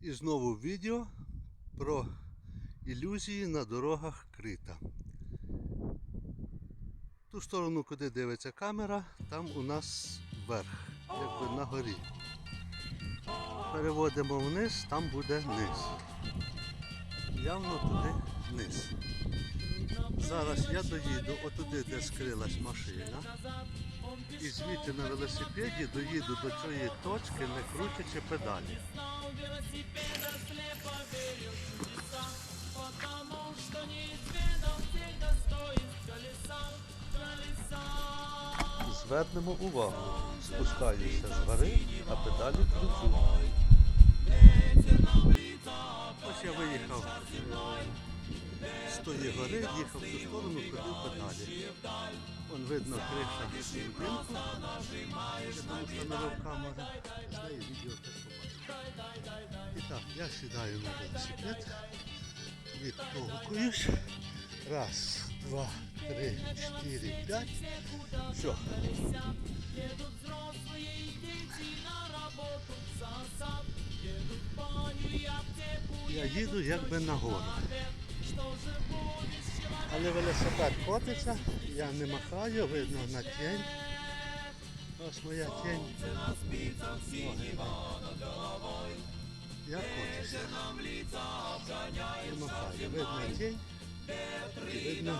І знову відео про ілюзії на дорогах Крита. Ту сторону, куди дивиться камера, там у нас верх, якби на горі. Переводимо вниз, там буде низ. Явно туди вниз. Зараз я доїду отуди, де скрилась машина. І звідти на велосипеді доїду до цієї точки, не крутячи педалі. Звернемо увагу. Спускаюся з гори, а педалі кручу. Е, з тої гори, їхав в ту сторону, ходив педалі. Вон видно криша будинку. Я там встановив камеру. З неї відео теж побачив. І так, я сідаю на велосипед, відтолкуюсь. Раз, два, три, чотири, п'ять. Все. Я їду якби на гору. Але велосипед котиться, я не махаю, видно на тінь. Ось моя тінь. Я котюся. Не махаю, видно тінь. І а,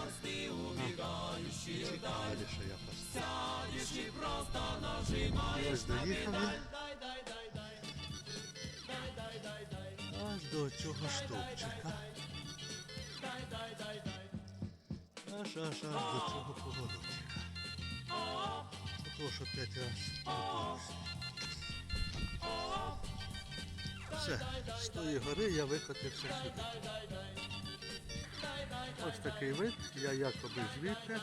ці камері, що я поставив. І ось доїхав я. Аж до цього стовпчика. Аж аж аж до цього поворотика. Ото що п'ять разів припався. Все, з тої гори я викотився сюди. Ось такий вид, я якоби звідти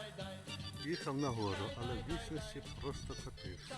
їхав нагору, але в дійсності просто котився.